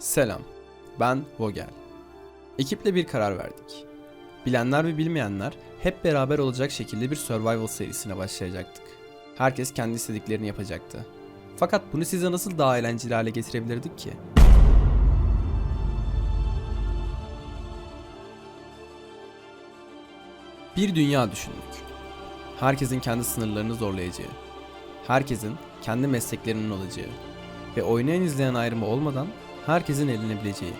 Selam, ben Vogel. Ekiple bir karar verdik. Bilenler ve bilmeyenler hep beraber olacak şekilde bir survival serisine başlayacaktık. Herkes kendi istediklerini yapacaktı. Fakat bunu size nasıl daha eğlenceli hale getirebilirdik ki? Bir dünya düşündük. Herkesin kendi sınırlarını zorlayacağı, herkesin kendi mesleklerinin olacağı ve oynayan izleyen ayrımı olmadan herkesin edinebileceği.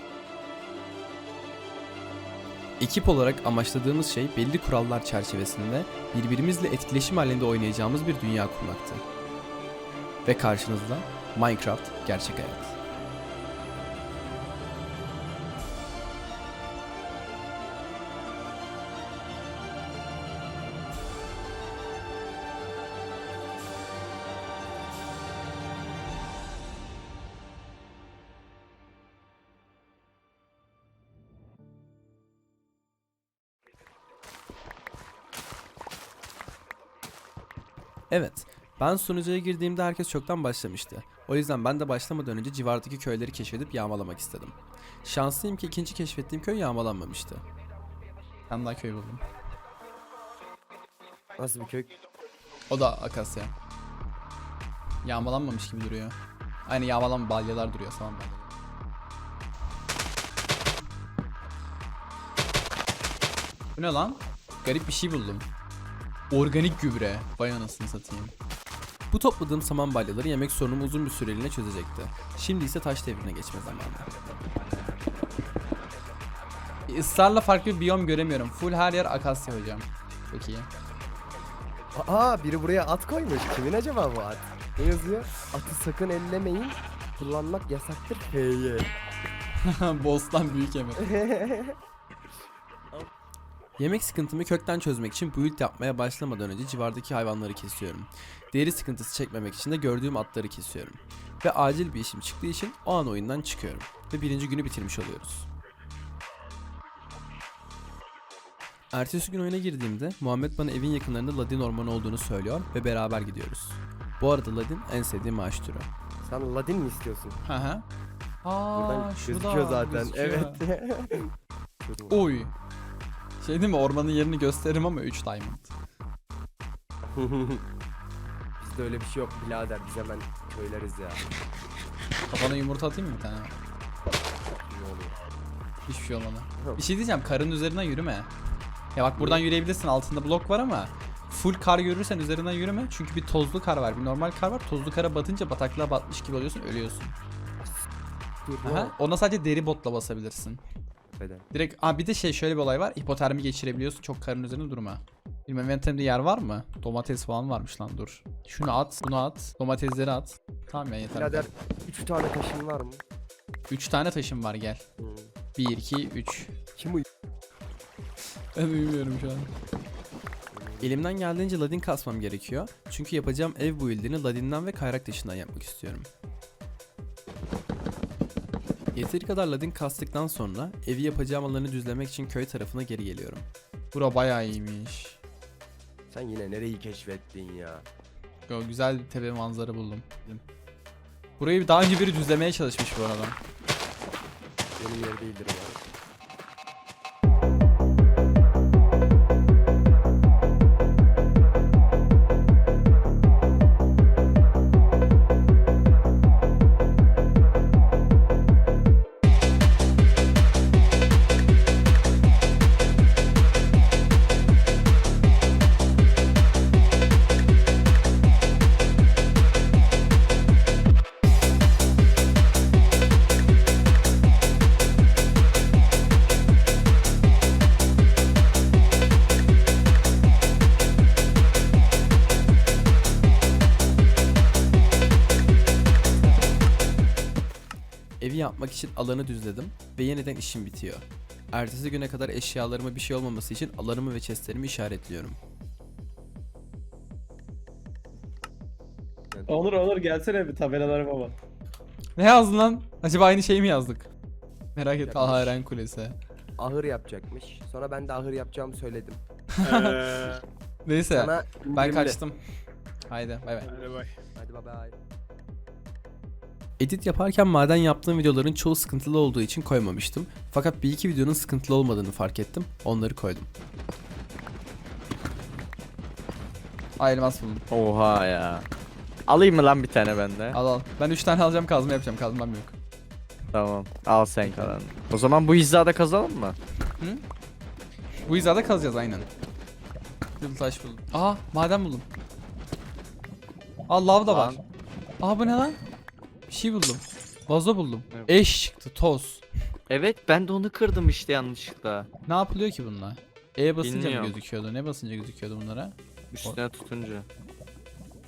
Ekip olarak amaçladığımız şey belli kurallar çerçevesinde birbirimizle etkileşim halinde oynayacağımız bir dünya kurmaktı. Ve karşınızda Minecraft gerçek hayat. Evet, ben sunucuya girdiğimde herkes çoktan başlamıştı. O yüzden ben de başlamadan önce civardaki köyleri keşfedip yağmalamak istedim. Şanslıyım ki ikinci keşfettiğim köy yağmalanmamıştı. Ben daha köy buldum. Nasıl bir kök? O da akasya. Yağmalanmamış gibi duruyor. Aynı yağmalan balyalar duruyor saman balyalar. Bu ne lan? Garip bir şey buldum. Organik gübre. Vay anasını satayım. Bu topladığım saman balyaları yemek sorunumu uzun bir süreliğine çözecekti. Şimdi ise taş devrine geçme zamanı. Israrla farklı bir biyom göremiyorum. Full her yer akasya hocam. Çok iyi. Aa biri buraya at koymuş. Kimin acaba bu at? Ne yazıyor? Atı sakın ellemeyin. Kullanmak yasaktır. H'ye. Boss'tan büyük emir. Yemek sıkıntımı kökten çözmek için build yapmaya başlamadan önce civardaki hayvanları kesiyorum. Deri sıkıntısı çekmemek için de gördüğüm atları kesiyorum. Ve acil bir işim çıktığı için o an oyundan çıkıyorum. Ve birinci günü bitirmiş oluyoruz. Ertesi gün oyuna girdiğimde Muhammed bana evin yakınlarında Ladin ormanı olduğunu söylüyor ve beraber gidiyoruz. Bu arada Ladin en sevdiğim ağaç türü. Sen Ladin mi istiyorsun? Hı hı. Aa, Buradan gözüküyor zaten. Evet. Şurada. Oy. Şey değil mi ormanın yerini gösteririm ama 3 diamond. Bizde öyle bir şey yok birader. Biz hemen köyleriz ya. Kafana yumurta atayım mı bir tane? Oluyor. Hiçbir şey olmadı. Bir şey diyeceğim karın üzerinden yürüme. Ya bak buradan yürüyebilirsin altında blok var ama full kar görürsen üzerinden yürüme. Çünkü bir tozlu kar var bir normal kar var. Tozlu kara batınca bataklığa batmış gibi oluyorsun ölüyorsun. Dur Aha, ona sadece deri botla basabilirsin. Beden. Direkt Aa, bir de şey şöyle bir olay var. Hipotermi geçirebiliyorsun çok karın üzerinde durma. Bilmem inventory'mde yer var mı? Domates falan varmış lan dur. Şunu at, bunu at, domatesleri at. Tamam ya yeter. Birader 3 tane taşın var mı? 3 tane taşım var gel. Hmm. 1, 2, 3. Kim bu? Ben uyumuyorum şu an. Elimden geldiğince ladin kasmam gerekiyor. Çünkü yapacağım ev build'ini ladinden ve kayrak taşından yapmak istiyorum. Yeteri kadar ladin kastıktan sonra evi yapacağım alanı düzlemek için köy tarafına geri geliyorum. Bura bayağı iyiymiş. Sen yine nereyi keşfettin ya? Yo, güzel bir tepe manzara buldum. Burayı daha önce biri düzlemeye çalışmış bu arada. Benim yer değildir ya. Evi yapmak için alanı düzledim ve yeniden işim bitiyor. Ertesi güne kadar eşyalarıma bir şey olmaması için alanımı ve chestlerimi işaretliyorum. Onur Onur gelsene bir tabelalarıma bak. Ne yazdın lan? Acaba aynı şeyi mi yazdık? Merak et. Yapmış. Eren Kulesi. Ahır yapacakmış. Sonra ben de ahır yapacağımı söyledim. Eee. Neyse Sana ben indirimli. kaçtım. Haydi bay bay. Hadi bay. Hadi bay bay. Edit yaparken maden yaptığım videoların çoğu sıkıntılı olduğu için koymamıştım. Fakat bir iki videonun sıkıntılı olmadığını fark ettim. Onları koydum. Ay elmas buldum. Oha ya. Alayım mı lan bir tane bende? Al al. Ben 3 tane alacağım kazma yapacağım. Kazmam yok. Tamam. Al sen kalanı. O zaman bu hizada kazalım mı? Bu hizada kazacağız aynen. Bir taş buldum. Aa maden buldum. Aa lav da var. Aa bu ne lan? Bir şey buldum. Vazo buldum. Evet. Eş çıktı toz. Evet ben de onu kırdım işte yanlışlıkla. Ne yapılıyor ki bununla? E basınca mı Bilmiyorum. gözüküyordu? Ne basınca gözüküyordu bunlara? Üstüne tutunca.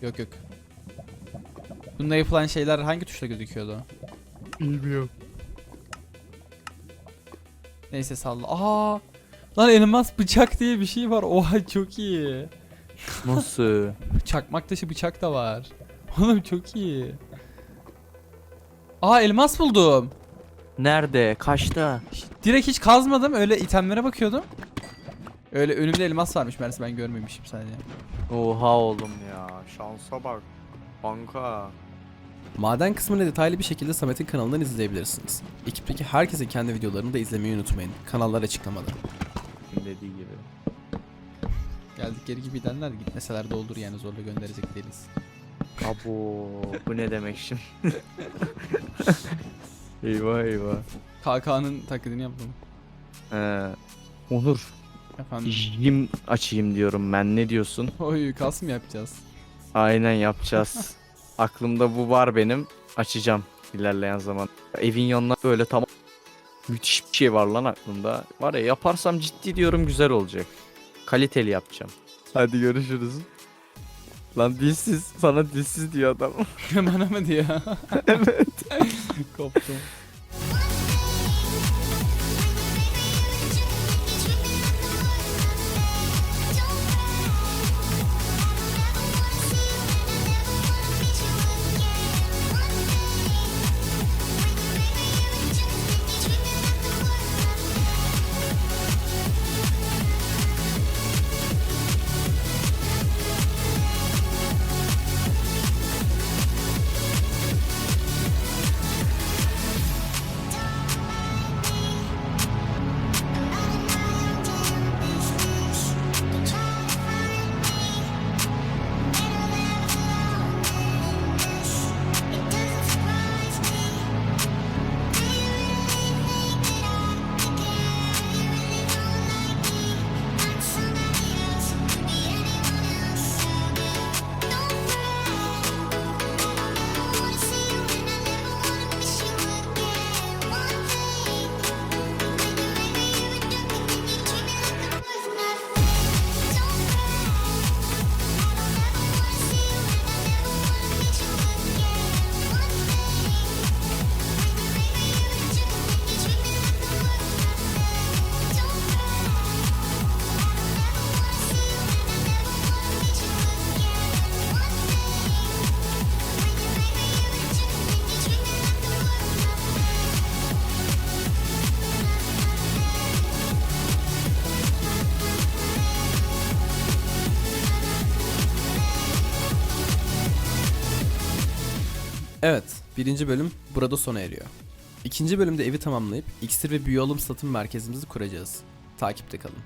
Yok yok. Bunda yapılan şeyler hangi tuşla gözüküyordu? Bilmiyorum. Neyse salla. Aa! Lan elmas bıçak diye bir şey var. Oha çok iyi. Nasıl? Çakmak taşı bıçak da var. Oğlum çok iyi. Aa elmas buldum. Nerede? Kaçta? Direkt hiç kazmadım. Öyle itemlere bakıyordum. Öyle önümde elmas varmış meğerse ben görmemişim sadece. Oha oğlum ya. Şansa bak. Kanka. Maden kısmını detaylı bir şekilde Samet'in kanalından izleyebilirsiniz. Ekipteki herkesin kendi videolarını da izlemeyi unutmayın. Kanallar açıklamada. Dediği gibi. Geldik geri gibi gidenler gitmeseler de olur yani zorla gönderecek değiliz. Abo. Bu ne demek şimdi? eyvah eyvah. KK'nın taklidini yaptım. Ee, Onur. Efendim. Jim açayım diyorum ben. Ne diyorsun? Oy kas mı yapacağız? Aynen yapacağız. Aklımda bu var benim. Açacağım ilerleyen zaman. Evin yanına böyle tamam müthiş bir şey var lan aklımda. Var ya yaparsam ciddi diyorum güzel olacak. Kaliteli yapacağım. Hadi görüşürüz. Lan dilsiz. Sana dilsiz diyor adam. Bana mı diyor? evet. Koptum. Evet, birinci bölüm burada sona eriyor. İkinci bölümde evi tamamlayıp iksir ve büyü alım satım merkezimizi kuracağız. Takipte kalın.